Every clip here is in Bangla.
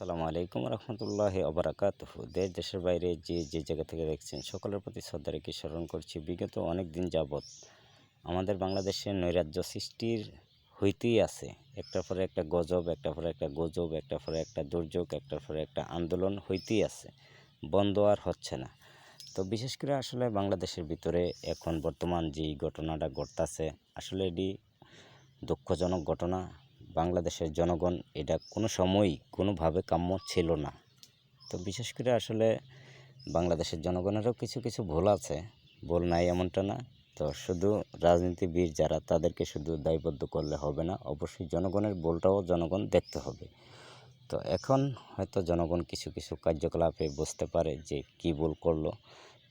আসসালামু আলাইকুম রহমতুল্লাহ অবরাকাতহ দেশ, দেশের বাইরে যে যে জায়গা থেকে দেখছেন, সকলের প্রতি শ্রদ্ধা রেখে স্মরণ করছি, বিগত অনেক দিন যাবৎ আমাদের বাংলাদেশের নৈরাজ্য সৃষ্টির হইতেই আছে। একটার পরে একটা গজব, একটার পরে একটা গজব, একটার পরে একটা দুর্যোগ, একটার পরে একটা আন্দোলন হইতেই আছে। বন্ধ আর হচ্ছে না। তো বিশেষ করে আসলে বাংলাদেশের ভিতরে এখন বর্তমান যেই ঘটনাটা ঘটতেছে, আসলে এটি দুঃখজনক ঘটনা। বাংলাদেশের জনগণ এটা কোনো সময়ই কোনোভাবে কাম্য ছিল না। তো বিশেষ করে আসলে বাংলাদেশের জনগণেরও কিছু কিছু ভুল আছে, ভুল নাই এমনটা না। তো শুধু রাজনীতিবিদ যারা, তাদেরকে শুধু দায়বদ্ধ করলে হবে না, অবশ্যই জনগণের ভুলটাও জনগণ দেখতে হবে। তো এখন হয়তো জনগণ কিছু কিছু কার্যকলাপে বুঝতে পারে যে কী ভুল করল।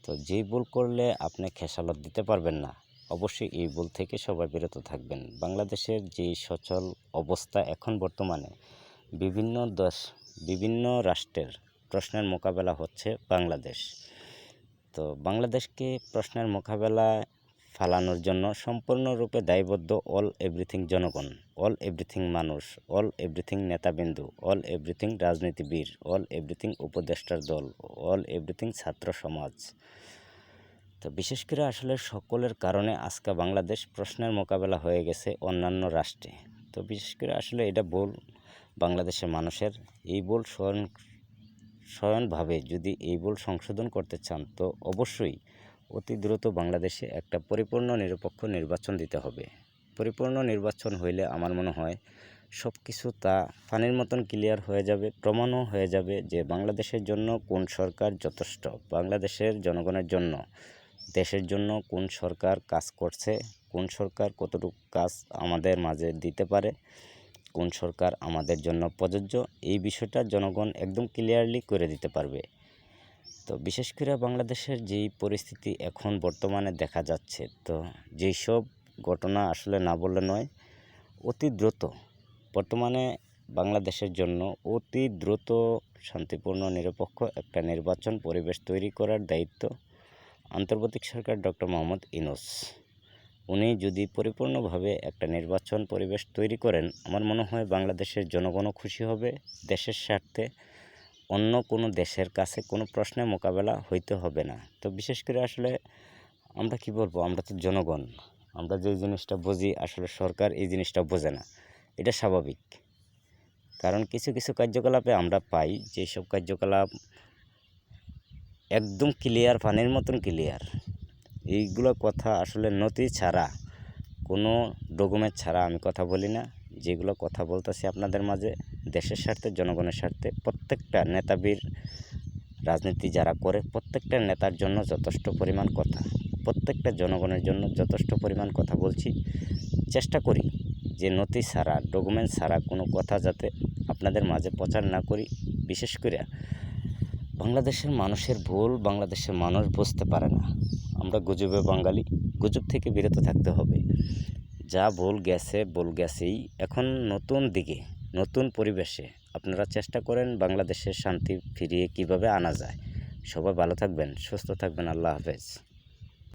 তো যেই ভুল করলে আপনি খেসালত দিতে পারবেন না। অবশ্যই এই ভুল থেকে সবাই বিরত থাকবেন। বাংলাদেশের যে সচল অবস্থা এখন বর্তমানে, বিভিন্ন দেশ, বিভিন্ন রাষ্ট্রের প্রশ্নের মোকাবেলা হচ্ছে বাংলাদেশ। তো বাংলাদেশকে প্রশ্নের মোকাবেলা ফালানোর জন্য সম্পূর্ণরূপে দায়বদ্ধ অল এভরিথিং জনগণ, অল এভরিথিং মানুষ, অল এভরিথিং নেতাবিন্দু, অল এভরিথিং রাজনীতিবিদ, অল এভরিথিং উপদেষ্টার দল, অল এভরিথিং ছাত্র সমাজ। তো বিশেষ করে আসলে সকলের কারণে আজকে বাংলাদেশ প্রশ্নের মোকাবেলা হয়ে গেছে অন্যান্য রাষ্ট্রে। তো বিশেষ করে আসলে এটা ভুল বাংলাদেশের মানুষের। এই ভুল স্বয়ং, স্বয়ংভাবে যদি এই ভুল সংশোধন করতে চান, তো অবশ্যই অতি দ্রুত বাংলাদেশে একটা পরিপূর্ণ নিরপেক্ষ নির্বাচন দিতে হবে। পরিপূর্ণ নির্বাচন হইলে আমার মনে হয় সব কিছু তা পানির মতন ক্লিয়ার হয়ে যাবে, প্রমাণও হয়ে যাবে যে বাংলাদেশের জন্য কোন সরকার যথেষ্ট, বাংলাদেশের জনগণের জন্য। দেশের জন্য কোন সরকার কাজ করছে, কোন সরকার কতটুকু কাজ আমাদের মাঝে দিতে পারে, কোন সরকার আমাদের জন্য প্রযোজ্য, এই বিষয়টা জনগণ একদম ক্লিয়ারলি করে দিতে পারবে। তো বিশেষ করে বাংলাদেশের যেই পরিস্থিতি এখন বর্তমানে দেখা যাচ্ছে, তো যেই সব ঘটনা আসলে না বললে নয়, অতি দ্রুত, বর্তমানে বাংলাদেশের জন্য অতি দ্রুত শান্তিপূর্ণ, নিরপেক্ষ একটা নির্বাচন পরিবেশ তৈরি করার দায়িত্ব আন্তর্জাতিক সরকার ডক্টর মোহাম্মদ ইনোস উনি যদি পরিপূর্ণভাবে একটা নির্বাচন পরিবেশ তৈরি করেন, আমার মনে হয় বাংলাদেশের জনগণও খুশি হবে, দেশের স্বার্থে অন্য কোনো দেশের কাছে কোনো প্রশ্নের মোকাবেলা হইতে হবে না। তো বিশেষ করে আসলে আমরা কি বলব, আমরা তো জনগণ, আমরা যে জিনিসটা বুঝি, আসলে সরকার এই জিনিসটা বোঝে না। এটা স্বাভাবিক। কারণ কিছু কিছু কার্যকলাপে আমরা পাই, যেসব কার্যকলাপ একদম ক্লিয়ার পানির মতন ক্লিয়ার এইগুলো কথা আসলে নথি ছাড়া, কোনো ডকুমেন্ট ছাড়া আমি কথা বলি না। যেগুলো কথা বলতেছি আপনাদের মাঝে, দেশের স্বার্থে, জনগণের স্বার্থে, প্রত্যেকটা নেতাবীর রাজনীতি যারা করে, প্রত্যেকটা নেতার জন্য যথেষ্ট পরিমাণ কথা, প্রত্যেকটা জনগণের জন্য যথেষ্ট পরিমাণ কথা বলছি। চেষ্টা করি যে নথি ছাড়া ডকুমেন্ট ছাড়া কোনো কথা যাতে আপনাদের মাঝে প্রচার না করি। বিশেষ করে বাংলাদেশের মানুষের ভুল বাংলাদেশের মানুষ বুঝতে পারে না। আমরা গুজবে বাঙালি, গুজব থেকে বিরত থাকতে হবে। যা ভুল গেছে, ভুল গেছেই। এখন নতুন দিকে, নতুন পরিবেশে আপনারা চেষ্টা করেন বাংলাদেশের শান্তি ফিরিয়ে কীভাবে আনা যায়। সবাই ভালো থাকবেন, সুস্থ থাকবেন। আল্লাহ হাফেজ।